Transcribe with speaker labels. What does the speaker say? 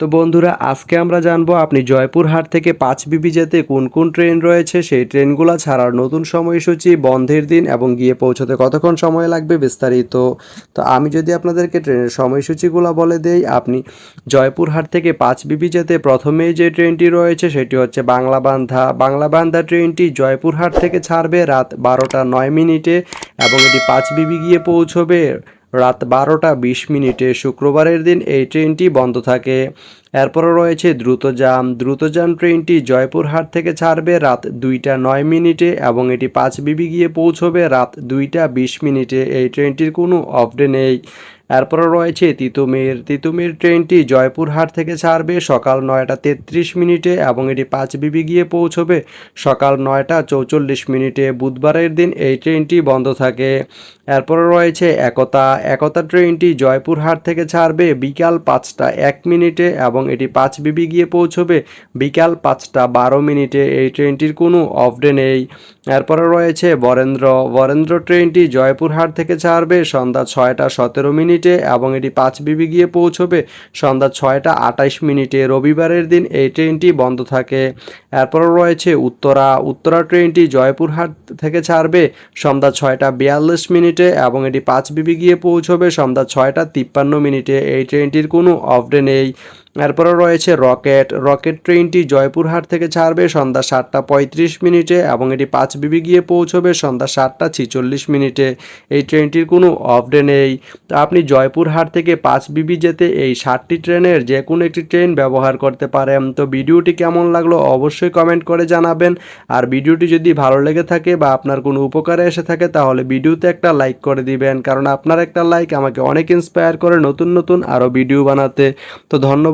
Speaker 1: তো বন্ধুরা, আজকে আমরা জানব আপনি জয়পুরহাট থেকে পাঁচ বিবি যেতে কোন কোন ট্রেন রয়েছে, সেই ট্রেনগুলো ছাড়ার নতুন সময়সূচি, বন্ধের দিন এবং গিয়ে পৌঁছতে কতক্ষণ সময় লাগবে বিস্তারিত। তো আমি যদি আপনাদেরকে ট্রেনের সময়সূচিগুলো বলে দেই, আপনি জয়পুরহাট থেকে পাঁচ বিবি যেতে প্রথমেই যে ট্রেনটি রয়েছে, সেটি হচ্ছে বাংলা বান্ধা বাংলা বান্ধা ট্রেনটি জয়পুরহাট থেকে ছাড়বে রাত বারোটা নয় মিনিটে এবং এটি পাঁচ বিবি গিয়ে পৌঁছবে রাত বারোটা বিশ মিনিটে শুক্রবারের দিন এই ট্রেনটি বন্ধ থাকে। এরপরও রয়েছে দ্রুতযান। দ্রুতযান ট্রেনটি জয়পুরহাট থেকে ছাড়বে রাত দুইটা নয় মিনিটে এবং এটি পাঁচ বিবি গিয়ে পৌঁছবে রাত দুইটা বিশ মিনিটে। এই ট্রেনটির কোনো অফডে নেই। এরপরও রয়েছে তিতুমির। তিতুমির ট্রেনটি জয়পুরহাট থেকে ছাড়বে সকাল নয়টা তেত্রিশ মিনিটে এবং এটি পাঁচ বিবি গিয়ে পৌঁছবে সকাল নয়টা চৌচল্লিশ মিনিটে। বুধবারের দিন এই ট্রেনটি বন্ধ থাকে। এরপরে রয়েছে একতা। একতা ট্রেনটি জয়পুরহাট থেকে ছাড়বে বিকাল পাঁচটা এক মিনিটে এবং এটি পাঁচ বিবি গিয়ে পৌঁছবে বিকাল পাঁচটা বারো মিনিটে। এই ট্রেনটির কোনো অফডে নেই। এরপরে রয়েছে বরেন্দ্র। বরেন্দ্র ট্রেনটি জয়পুরহাট থেকে ছাড়বে সন্ধ্যা ছয়টা সতেরো মিনিটে এবং এটি পাঁচ বিবি গিয়ে পৌঁছবে সন্ধ্যা ছয়টা আটাইশ মিনিটে। রবিবারের দিন এই ট্রেনটি বন্ধ থাকে। এরপরে রয়েছে উত্তরা। উত্তরা ট্রেনটি জয়পুরহাট থেকে ছাড়বে সন্ধ্যা ছয়টা বিয়াল্লিশ মিনিটে এবং এটি পাঁচ বিবি গিয়ে পৌঁছবে সন্ধ্যা ছয়টা তিপ্পান্ন মিনিটে। এই ট্রেনটির কোনো অফডে নেই। এরপরে রয়েছে রকেট। রকেট ট্রেনটি জয়পুরহাট থেকে ছাড়বে সন্ধ্যা সাতটা পঁয়ত্রিশ মিনিটে এবং এটি পাঁচ বিবি গিয়ে পৌঁছবে সন্ধ্যা সাতটা ছিচল্লিশ মিনিটে। এই ট্রেনটির কোনো অফডে নেই। তো আপনি জয়পুরহাট থেকে পাঁচ বিবি যেতে এই সাতটি ট্রেনের যে কোনো একটি ট্রেন ব্যবহার করতে পারেন। তো ভিডিওটি কেমন লাগল অবশ্যই কমেন্ট করে জানাবেন। আর ভিডিওটি যদি ভালো লেগে থাকে বা আপনার কোনো উপকারে এসে থাকে তাহলে ভিডিওতে একটা লাইক করে দিবেন। কারণ আপনার একটা লাইক আমাকে অনেক ইন্সপায়ার করে নতুন নতুন আরও ভিডিও বানাতে। তো